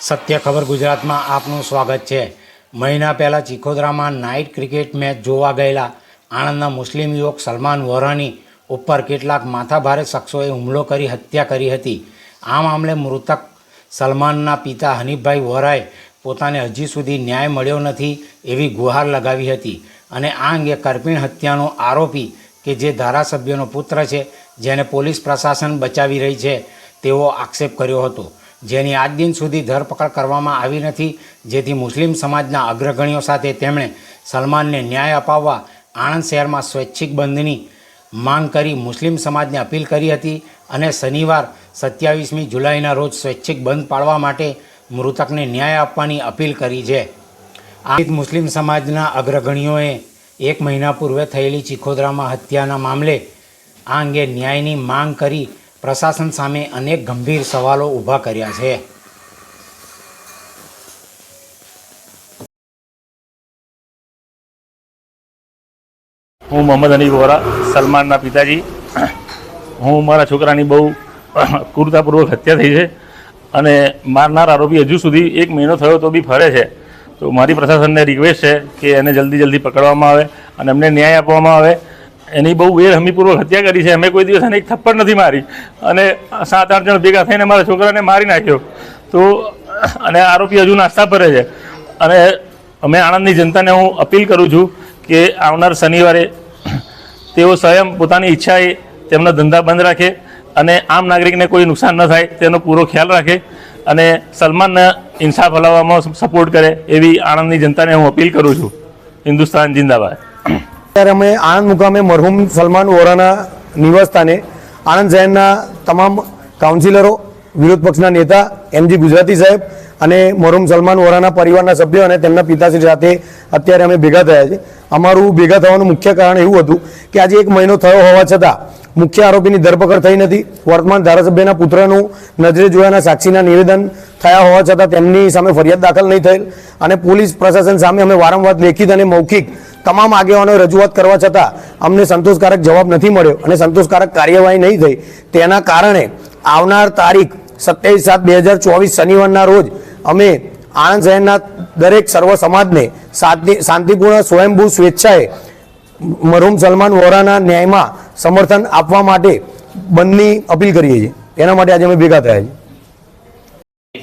સત્ય ખબર ગુજરાતમાં આપનું સ્વાગત છે. મહિના પહેલાં ચિખોદરામાં નાઇટ ક્રિકેટ મેચ જોવા ગયેલા આણંદના મુસ્લિમ યુવક સલમાન વોરાની ઉપર કેટલાક માથાભારે શખ્સોએ હુમલો કરી હત્યા કરી હતી. આ મામલે મૃતક સલમાનના પિતા હનીફભાઈ વોરાએ પોતાને હજી સુધી ન્યાય મળ્યો નથી એવી ગુહાર લગાવી હતી અને આ અંગે કરપીણ હત્યાનો આરોપી કે જે ધારાસભ્યનો પુત્ર છે, જેને પોલીસ પ્રશાસન બચાવી રહી છે, તેવો આક્ષેપ કર્યો હતો. જેની આજ દિન સુધી ધરપકડ કરવામાં આવી નથી. જેથી મુસ્લિમ સમાજના અગ્રગણીઓ સાથે તેમણે સલમાનને ન્યાય અપાવવા આણંદ શહેરમાં સ્વૈચ્છિક બંધની માંગ કરી મુસ્લિમ સમાજને અપીલ કરી હતી અને શનિવાર સત્યાવીસમી જુલાઈના રોજ સ્વૈચ્છિક બંધ પાડવા માટે મૃતકને ન્યાય આપવાની અપીલ કરી છે. આ મુસ્લિમ સમાજના અગ્રગણીઓએ એક મહિના પૂર્વે થયેલી ચિખોદરામાં હત્યાના મામલે આ અંગે ન્યાયની માંગ કરી પ્રશાસન સામે અનેક ગંભીર સવાલો ઊભા કર્યા છે. હું મોહમ્મદ હનીફ વોરા, સલમાનના પિતાજી. હું મારા છોકરાની બહુ ક્રૂરતાપૂર્વક હત્યા થઈ છે અને મારનાર આરોપી હજુ સુધી એક મહિનો થયો તો બી ફરે છે. તો મારી પ્રશાસનને રિક્વેસ્ટ છે કે એને જલ્દી જલ્દી પકડવામાં આવે અને એમને ન્યાય આપવામાં આવે. એની બહુ વેરહમીપૂર્વક હત્યા કરી છે. અમે કોઈ દિવસ એને એક થપ્પડ નથી મારી. અને સાત આઠ જણ ભેગા થઈને મારા છોકરાને મારી નાખ્યો. તો, અને આરોપી હજુ નાસ્તા ભરે છે. અને અમે આણંદની જનતાને હું અપીલ કરું છું કે આવનાર શનિવારે તેઓ સ્વયં પોતાની ઈચ્છાએ તેમના ધંધા બંધ રાખે અને આમ નાગરિકને કોઈ નુકસાન ન થાય તેનો પૂરો ખ્યાલ રાખે અને સલમાનને ઇન્સાફ હલાવવામાં સપોર્ટ કરે એવી આણંદની જનતાને હું અપીલ કરું છું. હિન્દુસ્તાન જિંદાબાદ. ત્યારે અમે આણંદ મુકામે મરહુમ સલમાન વોરાના નિવાસસ્થાને આણંદ શહેરના તમામ કાઉન્સિલરો, વિરોધ પક્ષના નેતા એમજી ગુજરાતી સાહેબ અને મરહુમ સલમાન વોરાના પરિવારના સભ્યો અને તેમના પિતાશ્રી સાથે અત્યારે અમે ભેગા થયા છે અમારું ભેગા થવાનું મુખ્ય કારણ એવું હતું કે આજે એક મહિનો થયો હોવા છતાં મુખ્ય આરોપીની ધરપકડ થઈ નથી. વર્તમાન ધારાસભ્યના પુત્રનું નજરે જોયાના સાક્ષીના નિવેદન થયા હોવા છતાં તેમની સામે ફરિયાદ દાખલ નહીં થયેલ અને પોલીસ પ્રશાસન સામે અમે વારંવાર લેખિત અને મૌખિક તમામ આગેવાનોએ રજૂઆત કરવા છતાં અમને સંતોષકારક જવાબ નથી મળ્યો અને સંતોષકારક કાર્યવાહી નહીં થઈ. તેના કારણે આવનાર તારીખ સત્યાવીસ સાત બે હજાર ચોવીસ શનિવારના રોજ અમે આણંદ શહેરના દરેક સર્વ સમાજને શાંતિ શાંતિપૂર્ણ સ્વયંભૂ સ્વેચ્છાએ મરહુમ સલમાન વોરાના ન્યાયમાં સમર્થન આપવા માટે બંધની અપીલ કરીએ છીએ. એના માટે આજે અમે ભેગા થયા છીએ.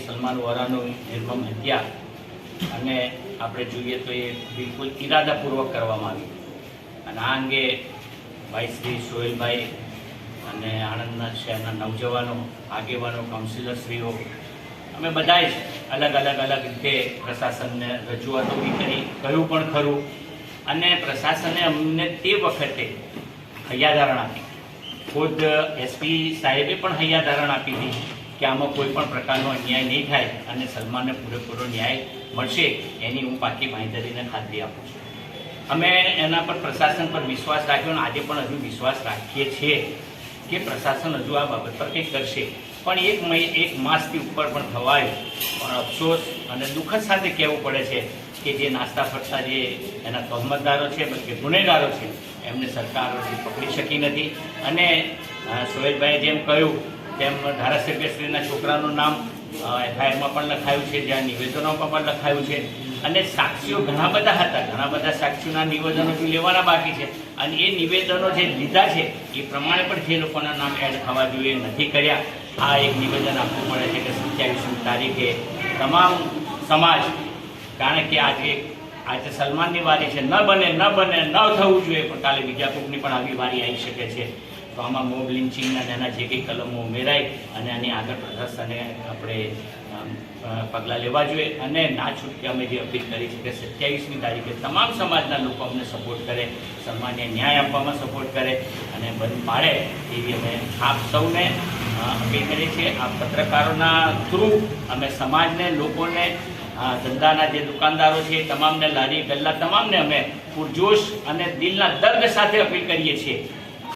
સલમાન વોરાનો નિર્મમ હત્યા અને આપણે જોઈએ તો એ બિલકુલ ઇરાદાપૂર્વક કરવામાં આવી. અને આ અંગે ભાઈ શ્રી સોહેલભાઈ અને આણંદના શહેરના નવજવાનો, આગેવાનો, કાઉન્સિલરશ્રીઓ, અમે બધાએ જ અલગ અલગ અલગ રીતે પ્રશાસનને રજૂઆતો બી કરી, કહ્યું પણ ખરું. અને પ્રશાસને અમને તે વખતે હૈયાધારણ આપી. ખુદ એસપી સાહેબે પણ હૈયાધારણ આપી હતી કે આમાં કોઈ પણ પ્રકારનો અન્યાય નહીં થાય અને સલમાનને પૂરેપૂરો ન્યાય મળશે, એની હું પાકી બાંહેધરીને ખાતરી આપું છું. અમે એના પર પ્રશાસન પર વિશ્વાસ રાખ્યો અને આજે પણ હજુ વિશ્વાસ રાખીએ છીએ કે પ્રશાસન હજુ આ બાબત પર કંઈક કરશે. પણ એક મહિ, એક માસથી ઉપર પણ થવાયું. પણ અફસોસ અને દુઃખદ સાથે કહેવું પડે છે કે જે નાસ્તા ફરતા જે એના તહમતદારો છે કે ગુનેગારો છે, એમને સરકાર પકડી શકી નથી. અને સોહેલભાઈએ જેમ કહ્યું તેમ ધારાસભ્યશ્રીના છોકરાનું નામ એફઆઈઆરમાં પણ લખાયું છે, જ્યાં નિવેદનોમાં પણ લખાયું છે. અને સાક્ષીઓ ઘણા બધા હતા, ઘણા બધા સાક્ષીઓના નિવેદનો બી લેવાના બાકી છે. અને એ નિવેદનો જે લીધા છે, એ પ્રમાણે પણ જે લોકોના નામ એડ થવા જોઈએ, નથી કર્યા. આ એક નિવેદન આપવું પડે છે કે સત્યાવીસમી તારીખે તમામ સમાજ, કારણ કે આજે આજે સલમાનની વારી છે, ન બને ન બને, ન થવું જોઈએ, પણ કાલે બીજા કોઈકની પણ આવી વારી આવી શકે છે. તો આમાં મોબ લિન્ચિંગના નાના જે કંઈ કલમો ઉમેરાય અને આની આગળ પ્રશાસને આપણે પગલાં લેવા જોઈએ. અને ના છૂટકે અમે જે અપીલ કરી છે કે સત્યાવીસમી તારીખે તમામ સમાજના લોકો અમને સપોર્ટ કરે સન્માનને ન્યાય આપવામાં સપોર્ટ કરે અને બંધ પાડે એવી અમે આપ સૌને અપીલ કરીએ છીએ. આ પત્રકારોના થ્રુ અમે સમાજને, લોકોને ધંધાના જે દુકાનદારો છે તમામને લારી ગલ્લા તમામને અમે પૂરજોશ અને દિલના દર્દ સાથે અપીલ કરીએ છીએ.